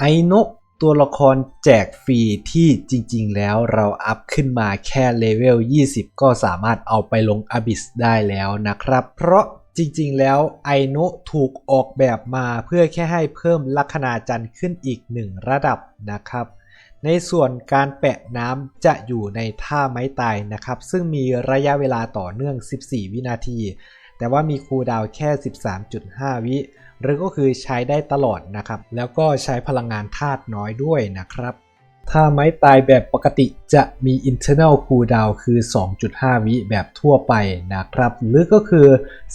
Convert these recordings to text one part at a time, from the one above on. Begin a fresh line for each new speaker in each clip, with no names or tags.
ไอโนะตัวละครแจกฟรีที่จริงๆ แล้วเราอัพขึ้นมาแค่เลเวล 20 ก็สามารถเอาไปลงอ b ิสได้แล้วนะครับ เพราะจริงๆ แล้วไอโนะถูกออกแบบมาเพื่อแค่ให้เพิ่มลัคนาจันทร์ขึ้นอีกหนึ่งระดับนะครับ ในส่วนการแปะน้ำจะอยู่ในท่าไม้ตายนะครับ ซึ่งมีระยะเวลาต่อเนื่อง 14 วินาที แต่ว่ามีคูลดาวแค่ 13.5 วิ หรือก็คือใช้ได้ตลอดนะครับ แล้วก็ใช้พลังงานธาตุน้อยด้วยนะครับ ถ้าไม้ตายแบบปกติจะมี internal cooldown คือ 2.5 วิแบบทั่วไปนะครับ หรือก็คือ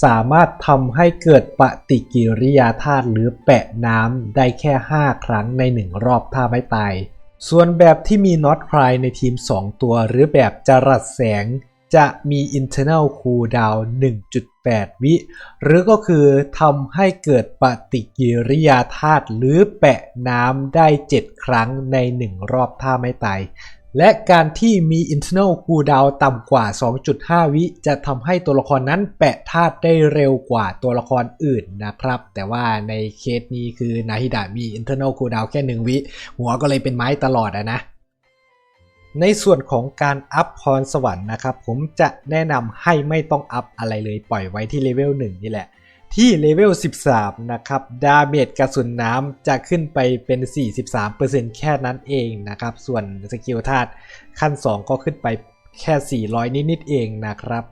สามารถทำให้เกิดปฏิกิริยาธาตุหรือแปะน้ำได้แค่ 5 ครั้งใน 1 รอบถ้าไม้ตาย ส่วนแบบที่มี not cry ในทีม 2 ตัว หรือแบบจรัสแสง จะมี internal cooldown 1.8 วิ หรือก็คือทำให้เกิดปฏิกิริยาธาตุหรือแปะน้ำได้ 7 ครั้งใน 1 รอบท่าไม่ตาย และการที่มี internal cooldown ต่ำกว่า 2.5 วิ จะทำให้ตัวละครนั้นแปะธาตุได้เร็วกว่าตัวละครอื่นนะครับ แต่ว่าในเคสนี้คือนาฮิดะมี internal cooldown แค่ 1 วิ หัวก็เลยเป็นไม้ตลอดอะนะ ในส่วนของการอัพพรสวรรค์นะครับผมจะแนะนำให้ไม่ต้องอัพอะไรเลยปล่อยไว้ที่เลเวล1นี่แหละ ที่เลเวล13 นะครับ ดาเมจกระสุนน้ำจะขึ้นไปเป็น 43%แค่นั้นเองนะครับ ส่วนสกิลธาตุขั้น 2 ก็ขึ้นไปแค่ 400 นิดๆเองนะครับ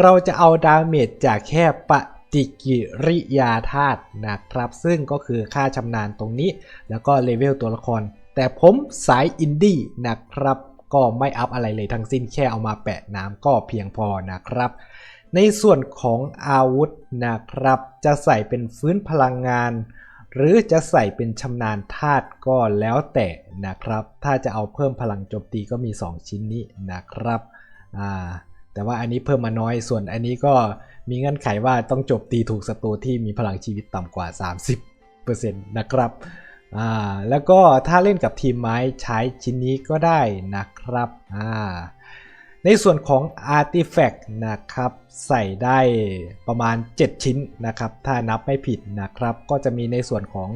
เราจะเอาดาเมจจากแค่ปฏิกิริยาธาตุนะครับ ซึ่งก็คือค่าชำนาญตรงนี้ แล้วก็เลเวลตัวละคร แต่ผมสายอินดี้นะครับ ก็ไม่อัพอะไรเลยทั้งสิ้นแค่เอามาแปะน้ำก็เพียงพอนะครับ ในส่วนของอาวุธนะครับ จะใส่เป็นฟื้นพลังงาน หรือจะใส่เป็นชำนาญธาตุก็แล้วแต่นะครับ ถ้าจะเอาเพิ่มพลังโจมตีก็มี 2 ชิ้นนี้นะครับอ่าแต่ว่าอันนี้เพิ่มมาน้อยส่วนอันนี้ก็มีเงื่อนไขว่าต้องจมตีถูกศัตรูที่มีพลังชีวิตต่ำกว่า 30%นะครับ อ่าแล้วก็ถ้าเล่นกับทีมไม้ใช้ชิ้นนี้ก็ได้นะครับอ่าในส่วนของ Artifact นะครับใส่ได้ประมาณ 7 ชิ้นนะครับถ้านับไม่ผิดนะครับ ก็จะมีในส่วนของ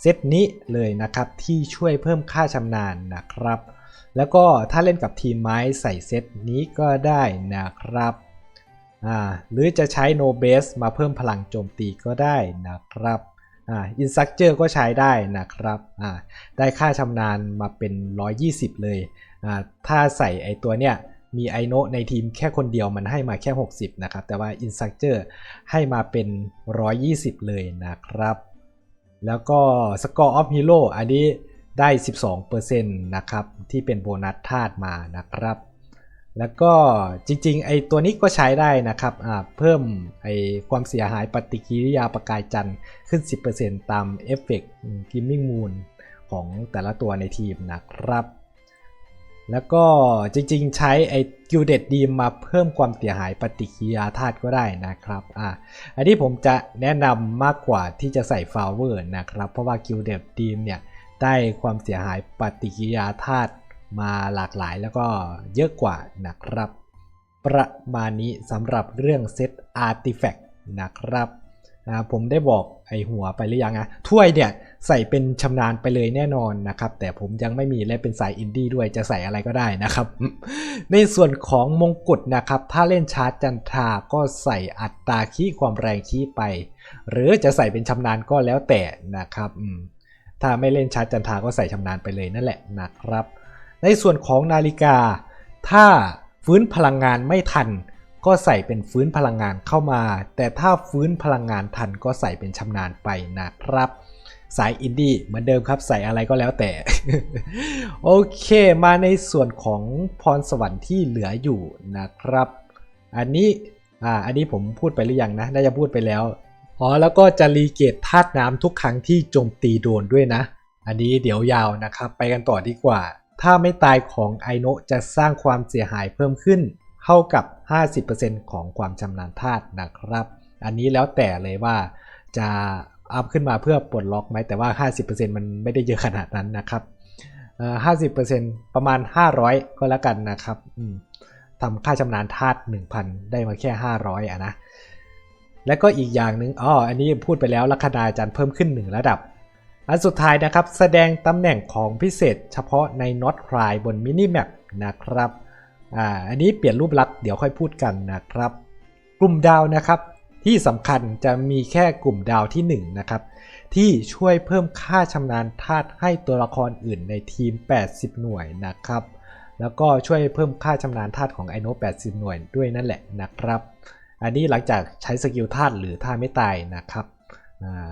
เซตนี้เลยนะครับที่ช่วยเพิ่มค่าชำนาญนะครับ แล้วก็ถ้าเล่นกับทีมไม้ใส่เซตนี้ก็ได้นะครับอ่าหรือจะใช้ No Base มาเพิ่มพลังโจมตีก็ได้นะครับ อ่า Instructor ก็ใช้ได้นะครับได้ค่าชำนาญมาเป็น 120 เลยอ่าถ้าใส่ไอตัวเนี้ยมีไอโนในทีมแค่คนเดียวมันให้มาแค่ 60 นะครับ แต่ว่า i n s t r u c t o r ให้มาเป็น 120 เลยนะครับ แล้วก็ Score of Hero อันนี้ได้ 12%นะครับ ที่เป็นโบนัสธาตุมานะครับ แล้วก็จริงๆไอตัวนี้ก็ใช้ได้นะครับเพิ่มไอความเสียหายปฏิกิริยาประกายจันทร์ขึ้น 10%ตามเอฟเฟกต์กิมมิ่งมูนของแต่ละตัวในทีมนะครับ แล้วก็จริงๆใช้ไอ้กิลเด็ดดีมมาเพิ่มความเสียหายปฏิกิริยาธาตุก็ได้นะครับอ่าอันนี้ผมจะแนะนำมากกว่าที่จะใส่ฟาวเวอร์นะครับ เพราะว่ากิลเด็ดดีมเนี่ยได้ความเสียหายปฏิกิริยาธาตุ มาหลากหลายแล้วก็เยอะกว่านะครับ ประมาณนี้สำหรับเรื่องเซตอาร์ติแฟกต์นะครับนะผมได้บอกไอหัวไปหรือยังอะถ้วยเนี่ยใส่เป็นชำนาญไปเลยแน่นอนนะครับ แต่ผมยังไม่มีและเป็นสายอินดี้ด้วยจะใส่อะไรก็ได้นะครับ ในส่วนของมงกุฎนะครับ ถ้าเล่นชาร์จจันทราก็ใส่อัตราคีความแรงคีไป หรือจะใส่เป็นชำนาญก็แล้วแต่นะครับถ้าไม่เล่นชาร์จจันทราก็ใส่ชำนาญไปเลยนั่นแหละนะครับ ในส่วนของนาฬิกา ถ้าฟื้นพลังงานไม่ทัน ก็ใส่เป็นฟื้นพลังงานเข้ามา แต่ถ้าฟื้นพลังงานทันก็ใส่เป็นชำนาญไปนะครับ สายอินดี้เหมือนเดิมครับใส่อะไรก็แล้วแต่ โอเคมาในส่วนของพรสวรรค์ที่เหลืออยู่นะครับ อันนี้อ่าอันนี้ผมพูดไปหรือยังนะ น่าจะพูดไปแล้วอ๋อแล้วก็จะรีเกตธาตุน้ำทุกครั้งที่โจมตีโดนด้วยนะ อันนี้เดี๋ยวยาวนะครับ ไปกันต่อดีกว่า ถ้าไม่ตายของไอโนะจะสร้างความเสียหายเพิ่มขึ้น เท่ากับ 50%ของความชำนาญธาตุนะครับ อันนี้แล้วแต่เลยว่าจะอัพขึ้นมาเพื่อปลดล็อกไหมแต่ว่า 50%มันไม่ได้เยอะขนาดนั้นนะครับห้าสิบเปอร์เซ็นต์ประมาณ500ก็แล้วกันนะครับทำค่าชำนาญธาตุ1,000ได้มาแค่500อะนะ และก็อีกอย่างหนึ่งอ๋ออันนี้พูดไปแล้วลัคนาจันทร์เพิ่มขึ้น1ระดับ อันสุดท้ายนะครับแสดงตำแหน่งของพิเศษเฉพาะใน Not Cry บนมินิแมปนะครับอ่าอันนี้เปลี่ยนรูปลักษณ์เดี๋ยวค่อยพูดกันนะครับ กลุ่มดาวนะครับที่สำคัญจะมีแค่กลุ่มดาวที่1นะครับที่ช่วยเพิ่มค่าชำนาญธาตุให้ตัวละครอื่นในทีม 80 หน่วยนะครับ แล้วก็ช่วยเพิ่มค่าชำนาญธาตุของไอโน80 หน่วยด้วยนั่นแหละนะครับ อันนี้หลังจากใช้สกิลธาตุหรือท่าไม่ตายนะครับอ่า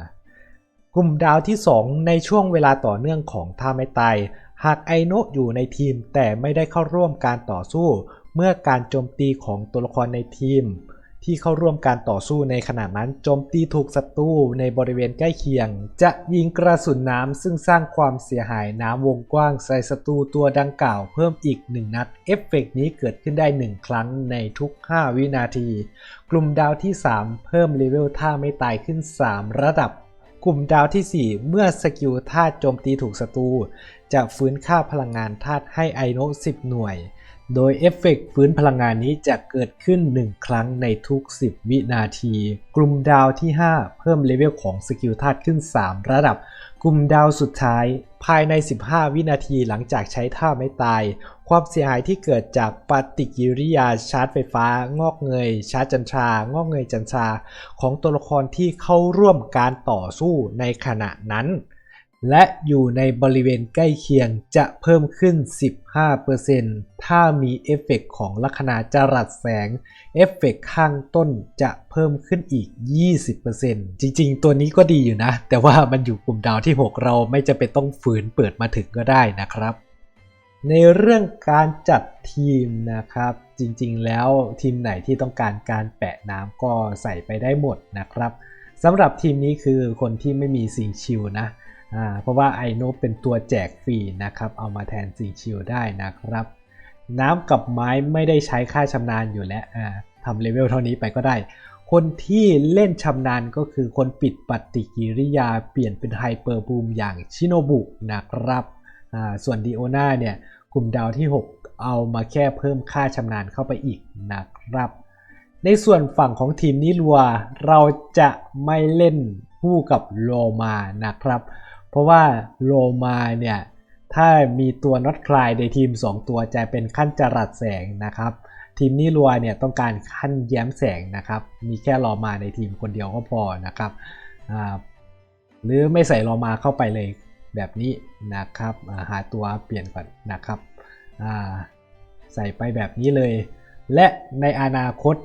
กลุ่มดาวที่ 2 ในช่วงเวลาต่อเนื่องของท่าไม่ตายหากไอโนะอยู่ในทีมแต่ไม่ได้เข้าร่วมการต่อสู้ เมื่อการโจมตีของตัวละครในทีม ที่เข้าร่วมการต่อสู้ในขณะนั้นโจมตีถูกศัตรูในบริเวณใกล้เคียง จะยิงกระสุนน้ำซึ่งสร้างความเสียหายน้ำวงกว้างใส่ศัตรูตัวดังกล่าวเพิ่มอีก 1 นัด เอฟเฟกต์นี้เกิดขึ้นได้ 1 ครั้งในทุก 5 วินาที กลุ่มดาวที่ 3 เพิ่มเลเวลท่าไม่ตายขึ้น 3 ระดับ กลุ่มดาวที่ 4 เมื่อสกิลธาตุโจมตีถูกศัตรู จะฟื้นค่าพลังงานธาตุให้ไอโน10 หน่วย โดยเอฟเฟกต์ฟื้นพลังงานนี้จะเกิดขึ้น 1 ครั้งในทุก 10 วินาที กลุ่มดาวที่ 5 เพิ่มเลเวลของสกิลธาตุขึ้น 3 ระดับ กลุ่มดาวสุดท้าย ภายใน 15 วินาทีหลังจากใช้ท่าไม่ตาย ความเสียหายที่เกิดจากปฏิกิริยาชาร์จไฟฟ้า งอกเงย ชาร์จจันทรางอกเงยจันทราของตัวละครที่เข้าร่วมการต่อสู้ในขณะนั้น และอยู่ในบริเวณใกล้เคียงจะเพิ่มขึ้น 15%ถ้ามีเอฟเฟกต์ของลัคนาจรัสแสง เอฟเฟกต์ข้างต้นจะเพิ่มขึ้นอีก 20%จริงๆ ตัวนี้ก็ดีอยู่นะ แต่ว่ามันอยู่กลุ่มดาวที่ 6 เราไม่จะเป็นต้องฝืนเปิดมาถึงก็ได้นะครับ ในเรื่องการจัดทีมนะครับ จริงๆ แล้วทีมไหนที่ต้องการการแปะน้ำก็ใส่ไปได้หมดนะครับสำหรับทีมนี้คือคนที่ไม่มีซิงชิลนะ เพราะว่าไอโนเป็นตัวแจกฟรีนะครับ เอามาแทนซิงชิลได้นะครับ น้ำกับไม้ไม่ได้ใช้ค่าชำนาญอยู่แล้วทำเลเวลเท่านี้ไปก็ได้ คนที่เล่นชำนาญก็คือคนปิดปฏิกิริยาเปลี่ยนเป็นไฮเปอร์บูมอย่างชิโนบุนะครับ ส่วนดีโอนาเนี่ยกลุ่มดาวที่ 6 เอามาแค่เพิ่มค่าชำนาญเข้าไปอีกนะครับในส่วนฝั่งของทีมนิลัวเราจะไม่เล่นคู่กับโลมานะครับ ราะว่าโลมาเนี่ยถ้ามีตัวน็อตคลายในทีม 2 ตัวจะเป็นขั้นจรัสแสงนะครับ ทีมนิลัวเนี่ยต้องการขั้นแย้มแสงนะครับ มีแค่รอมาในทีมคนเดียวก็พอนะครับหรือไม่ใส่รอมาเข้าไปเลยแบบนี้นะครับาหาตัวเปลี่ยนก่อนนะครับใส่ไปแบบนี้เลย และในอนาคต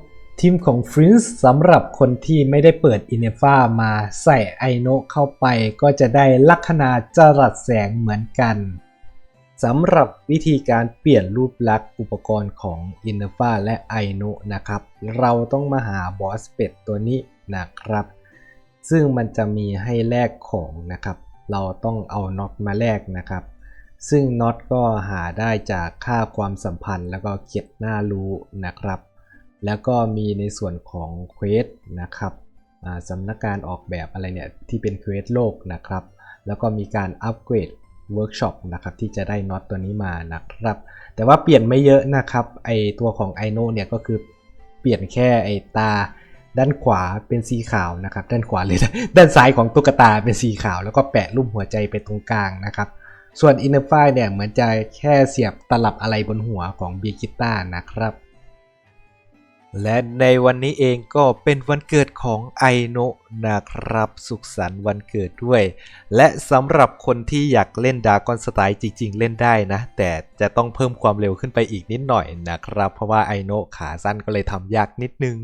ทีมของฟรินซ์สำหรับคนที่ไม่ได้เปิดอินเนฟ้ามาใส่ไอโนเข้าไปก็จะได้ลัคนาจรัสแสงเหมือนกันสำหรับวิธีการเปลี่ยนรูปลักษณ์อุปกรณ์ของ i n n e r f a และ i n o นะครับ เราต้องมาหาบอสเป็ดตัวนี้นะครับ ซึ่งมันจะมีให้แลกของนะครับ เราต้องเอาน็อตมาแลกนะครับ ซึ่งน็อตก็หาได้จากค่าความสัมพันธ์แล้วก็เก็บหน้ารู้นะครับ แล้วก็มีในส่วนของเควสนะครับสำนักการออกแบบอะไรเนี่ยที่เป็นเควสโลกนะครับ แล้วก็มีการอัปเกรดเวิร์กช็อปนะครับที่จะได้น็อตตัวนี้มานะครับ แต่ว่าเปลี่ยนไม่เยอะนะครับไอตัวของ i n o เนี่ยก็คือเปลี่ยนแค่ไอตาด้านขวาเป็นสีขาวนะครับ ด้านขวาเลยนะด้านซ้ายของตุ๊กตาเป็นสีขาว แล้วก็แปะรูปหัวใจไปตรงกลางนะครับ ส่วน Inner f i เนี่ยเหมือนจะแค่เสียบตลับอะไรบนหัวของเบียร์กิต้านะครับ และในวันนี้เองก็เป็นวันเกิดของไอโนะนะครับ สุขสันต์วันเกิดด้วย และสำหรับคนที่อยากเล่นดากอนสไตล์จริง ๆ เล่นได้นะ แต่จะต้องเพิ่มความเร็วขึ้นไปอีกนิดหน่อยนะครับ เพราะว่าไอโนะขาสั้นก็เลยทำยากนิดนึง